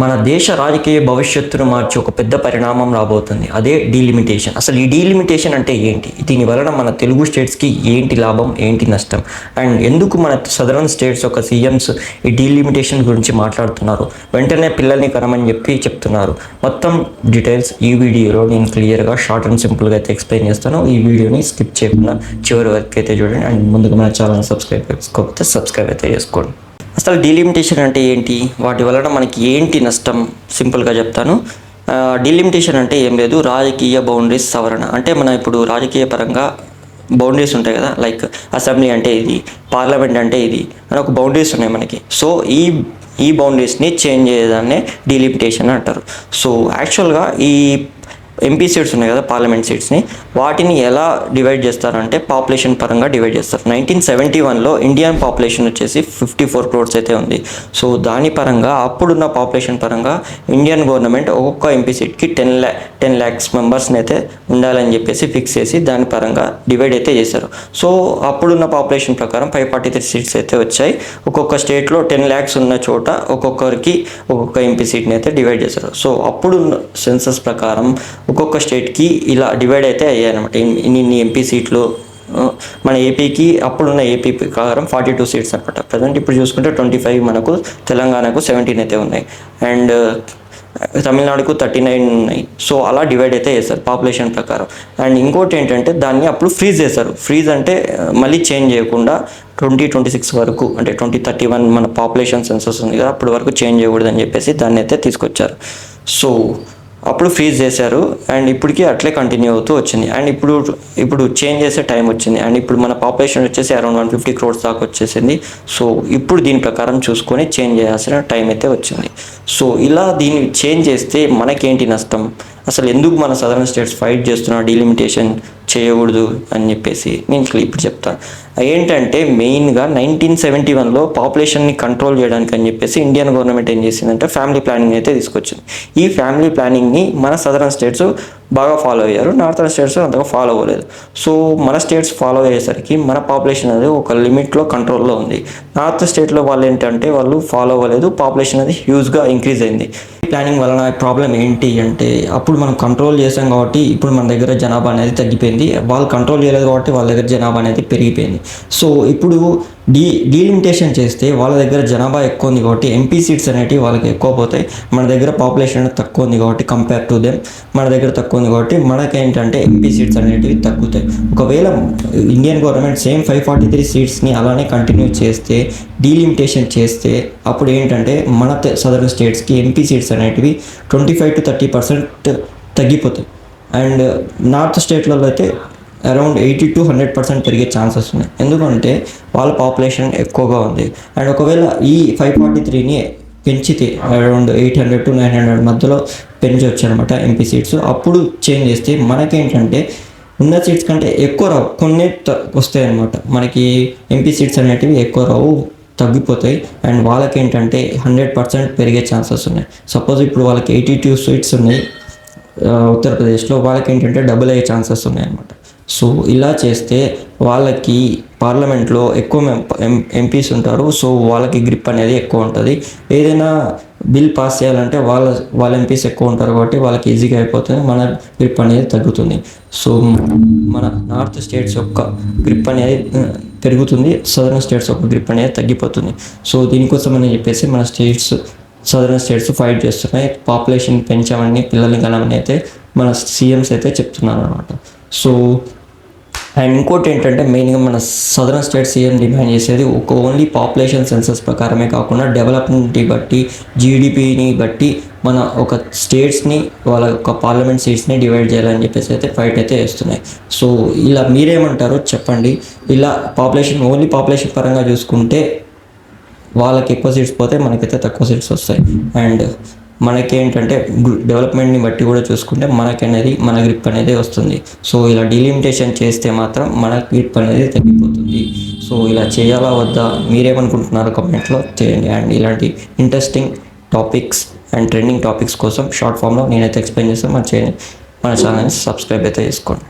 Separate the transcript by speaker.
Speaker 1: మన దేశ రాజకీయ భవిష్యత్తును మార్చి ఒక పెద్ద పరిణామం రాబోతుంది. అదే డీలిమిటేషన్. అసలు ఈ డీలిమిటేషన్ అంటే ఏంటి? దీని వలన మన తెలుగు స్టేట్స్కి ఏంటి లాభం ఏంటి నష్టం? అండ్ ఎందుకు మన సదరన్ స్టేట్స్ యొక్క సీఎంస్ ఈ డీలిమిటేషన్ గురించి మాట్లాడుతున్నారు? వెంటనే పిల్లల్ని కనమని చెప్పి చెప్తున్నారు. మొత్తం డీటెయిల్స్ ఈ వీడియోలో నేను క్లియర్గా షార్ట్ అండ్ సింపుల్గా అయితే ఎక్స్ప్లెయిన్ చేస్తాను. ఈ వీడియోని స్కిప్ చేయకుండా చివరి వరకు అయితే చూడండి. అండ్ ముందుగా మన ఛానల్ సబ్స్క్రైబ్ చేసుకోకపోతే సబ్స్క్రైబ్ అయితే చేసుకోండి. అసలు డీలిమిటేషన్ అంటే ఏంటి? వాటి వలన మనకి ఏంటి నష్టం? సింపుల్గా చెప్తాను. డీలిమిటేషన్ అంటే ఏం లేదు. రాజకీయ బౌండరీస్ సవరణ. అంటే మన ఇప్పుడు రాజకీయ పరంగా బౌండరీస్ ఉంటాయి కదా లైక్ అసెంబ్లీ అంటే ఇది పార్లమెంట్ అంటే ఇది అని ఒక బౌండరీస్ ఉన్నాయి మనకి. సో ఈ ఈ బౌండరీస్ని చేంజ్ చేయడాన్ని డీలిమిటేషన్ అంటారు. సో యాక్చువల్గా ఈ ఎంపీ సీట్స్ ఉన్నాయి కదా పార్లమెంట్ సీట్స్ని వాటిని ఎలా డివైడ్ చేస్తారంటే పాపులేషన్ పరంగా డివైడ్ చేస్తారు. నైన్టీన్ సెవెంటీ వన్లో ఇండియన్ పాపులేషన్ వచ్చేసి ఫిఫ్టీ ఫోర్ క్రోడ్స్ అయితే ఉంది. సో దాని పరంగా అప్పుడున్న పాపులేషన్ పరంగా ఇండియన్ గవర్నమెంట్ ఒక్కొక్క ఎంపీ సీట్కి టెన్ ల్యా టెన్ ల్యాక్స్ మెంబర్స్ని అయితే ఉండాలని చెప్పేసి ఫిక్స్ చేసి దాని పరంగా డివైడ్ అయితే చేశారు. సో అప్పుడున్న పాపులేషన్ ప్రకారం ఫైవ్ ఫార్టీ త్రీ సీట్స్ అయితే వచ్చాయి. ఒక్కొక్క స్టేట్లో టెన్ ల్యాక్స్ ఉన్న చోట ఒక్కొక్కరికి ఒక్కొక్క ఎంపీ సీట్ని అయితే డివైడ్ చేశారు. సో అప్పుడు సెన్సస్ ప్రకారం ఒక్కొక్క స్టేట్కి ఇలా డివైడ్ అయితే అయ్యాయి అనమాట ఇన్ని ఎంపీ సీట్లు మన ఏపీకి అప్పుడున్న ఏపీ ప్రకారం ఫార్టీ టూ సీట్స్ అనమాట ప్రజెంట్ ఇప్పుడు చూసుకుంటే ట్వంటీ ఫైవ్ మనకు తెలంగాణకు సెవెంటీన్ అయితే ఉన్నాయి. అండ్ తమిళనాడుకు థర్టీ నైన్ ఉన్నాయి. సో అలా డివైడ్ అయితే చేస్తారు పాపులేషన్ ప్రకారం. అండ్ ఇంకోటి ఏంటంటే దాన్ని అప్పుడు ఫ్రీజ్ చేశారు. ఫ్రీజ్ అంటే మళ్ళీ చేంజ్ చేయకుండా ట్వంటీ ట్వంటీ సిక్స్ వరకు అంటే ట్వంటీ థర్టీ వన్ మన పాపులేషన్ సెన్సస్ ఉంది కదా అప్పటి వరకు చేంజ్ చేయకూడదని చెప్పేసి దాన్ని అయితే తీసుకొచ్చారు. సో అప్పుడు ఫ్రీజ్ చేశారు అండ్ ఇప్పటికీ అట్లే కంటిన్యూ అవుతూ వచ్చింది. అండ్ ఇప్పుడు ఇప్పుడు చేంజ్ చేసే టైం వచ్చింది. అండ్ ఇప్పుడు మన పాపులేషన్ వచ్చేసి అరౌండ్ వన్ ఫిఫ్టీ క్రోడ్స్ దాకా వచ్చేసింది. సో ఇప్పుడు దీని ప్రకారం చూసుకొని చేంజ్ చేయాల్సిన టైం అయితే వచ్చింది. సో ఇలా దీన్ని చేంజ్ చేస్తే మనకేంటి నష్టం? అసలు ఎందుకు మన సదరన్ స్టేట్స్ ఫైట్ చేస్తున్నా డీలిమిటేషన్ చేయకూడదు అని చెప్పేసి నేను ఇప్పుడు చెప్తాను ఏంటంటే మెయిన్గా నైన్టీన్ సెవెంటీ వన్లో పాపులేషన్ని కంట్రోల్ చేయడానికి అని చెప్పేసి ఇండియన్ గవర్నమెంట్ ఏం చేసిందంటే ఫ్యామిలీ ప్లానింగ్ అయితే తీసుకొచ్చింది. ఈ ఫ్యామిలీ ప్లానింగ్ని మన సదరన్ స్టేట్స్ బాగా ఫాలో అయ్యారు నార్థన్ స్టేట్స్ అంతగా ఫాలో అవ్వలేదు. సో మన స్టేట్స్ ఫాలో అయ్యేసరికి మన పాపులేషన్ అనేది ఒక లిమిట్లో కంట్రోల్లో ఉంది. నార్త్ స్టేట్లో వాళ్ళు ఏంటంటే వాళ్ళు ఫాలో అవ్వలేదు పాపులేషన్ అనేది హ్యూజ్గా ఇంక్రీజ్ అయింది. ప్లానింగ్ వలన ప్రాబ్లం ఏంటి అంటే అప్పుడు మనం కంట్రోల్ చేసాం కాబట్టి ఇప్పుడు మన దగ్గర జనాభా అనేది తగ్గిపోయింది. వాళ్ళు కంట్రోల్ చేయలేదు కాబట్టి వాళ్ళ దగ్గర జనాభా అనేది పెరిగిపోయింది. సో ఇప్పుడు డీ డీలిమిటేషన్ చేస్తే వాళ్ళ దగ్గర జనాభా ఎక్కువ ఉంది కాబట్టి ఎంపీ సీట్స్ అనేటివి వాళ్ళకి ఎక్కువ పోతాయి. మన దగ్గర పాపులేషన్ అనేది తక్కువ ఉంది కాబట్టి కంపేర్ టు దెమ్ మన దగ్గర తక్కువ ఉంది కాబట్టి మనకేంటంటే ఎంపీ సీట్స్ అనేటివి తగ్గుతాయి. ఒకవేళ Indian government same five forty three సీట్స్ని అలానే కంటిన్యూ చేస్తే డీలిమిటేషన్ చేస్తే అప్పుడు ఏంటంటే మన సదరన్ స్టేట్స్కి ఎంపీ సీట్స్ అనేటివి twenty five to thirty percent తగ్గిపోతాయి. అండ్ నార్త్ స్టేట్లలో అయితే around eighty to hundred percent పెరిగే ఛాన్సెస్ ఉన్నాయి. ఎందుకంటే వాళ్ళ పాపులేషన్ ఎక్కువగా ఉంది. అండ్ ఒకవేళ ఈ ఫైవ్ ఫార్టీ త్రీని పెంచితే around eight hundred to nine hundred మధ్యలో పెంచవచ్చు అనమాట ఎంపీ సీట్స్ అప్పుడు చేంజ్ చేస్తే మనకేంటంటే ఉన్న సీట్స్ కంటే ఎక్కువ రావు. కొన్ని వస్తాయి అనమాట మనకి ఎంపీ సీట్స్ అనేటివి ఎక్కువ రావు. తగ్గిపోతాయి. అండ్ వాళ్ళకి ఏంటంటే హండ్రెడ్ పర్సెంట్ పెరిగే ఛాన్సెస్ ఉన్నాయి. సపోజ్ ఇప్పుడు వాళ్ళకి ఎయిటీ టూ సీట్స్ ఉన్నాయి ఉత్తరప్రదేశ్లో వాళ్ళకి ఏంటంటే డబుల్ అయ్యే ఛాన్సెస్ ఉన్నాయన్నమాట. సో ఇలా చేస్తే వాళ్ళకి పార్లమెంట్లో ఎక్కువ ఎంపీస్ ఉంటారు. సో వాళ్ళకి గ్రిప్ అనేది ఎక్కువ ఉంటుంది. ఏదైనా బిల్ పాస్ చేయాలంటే వాళ్ళ వాళ్ళ ఎంపీస్ ఎక్కువ ఉంటారు కాబట్టి వాళ్ళకి ఈజీగా అయిపోతుంది. మన గ్రిప్ అనేది తగ్గుతుంది. సో మన నార్త్ స్టేట్స్ యొక్క గ్రిప్ అనేది పెరుగుతుంది సదరన్ స్టేట్స్ ఒక గ్రిప్ అనేది తగ్గిపోతుంది. సో దీనికోసం అని చెప్పేసి మన స్టేట్స్ సదరన్ స్టేట్స్ ఫైట్ చేస్తున్నాయి. పాపులేషన్ పెంచామని పిల్లల్ని కనమని అయితే మన సీఎంస్ అయితే చెప్తున్నారు అనమాట సో అండ్ ఇంకోటి ఏంటంటే మెయిన్గా మన సదరన్ స్టేట్ సీఎం డిమాండ్ చేసేది ఒక ఓన్లీ పాపులేషన్ సెన్సస్ ప్రకారమే కాకుండా డెవలప్మెంట్ని బట్టి జీడిపిని బట్టి మన ఒక స్టేట్స్ని వాళ్ళ యొక్క పార్లమెంట్ సీట్స్ని డివైడ్ చేయాలని చెప్పేసి అయితే ఫైట్ అయితే వేస్తున్నాయి సో ఇలా మీరేమంటారో చెప్పండి. ఇలా పాపులేషన్ ఓన్లీ పాపులేషన్ పరంగా చూసుకుంటే వాళ్ళకి ఎక్కువ సీట్స్ పోతే మనకైతే తక్కువ సీట్స్ వస్తాయి. అండ్ మనకేంటంటే డెవలప్మెంట్ని బట్టి కూడా చూసుకుంటే మనకనేది మన గ్రిప్ అనేది వస్తుంది. సో ఇలా డీలిమిటేషన్ చేస్తే మాత్రం మన గ్రిప్ అనేది తగ్గిపోతుంది. సో ఇలా చేయాలా వద్దా? మీరేమనుకుంటున్నారో కమెంట్లో చేయండి. అండ్ ఇలాంటి interesting topics and trending topics కోసం షార్ట్ ఫామ్లో నేనైతే ఎక్స్ప్లెయిన్ చేస్తాను. మన చేయండి. మన ఛానల్ని సబ్స్క్రైబ్ అయితే చేసుకోండి.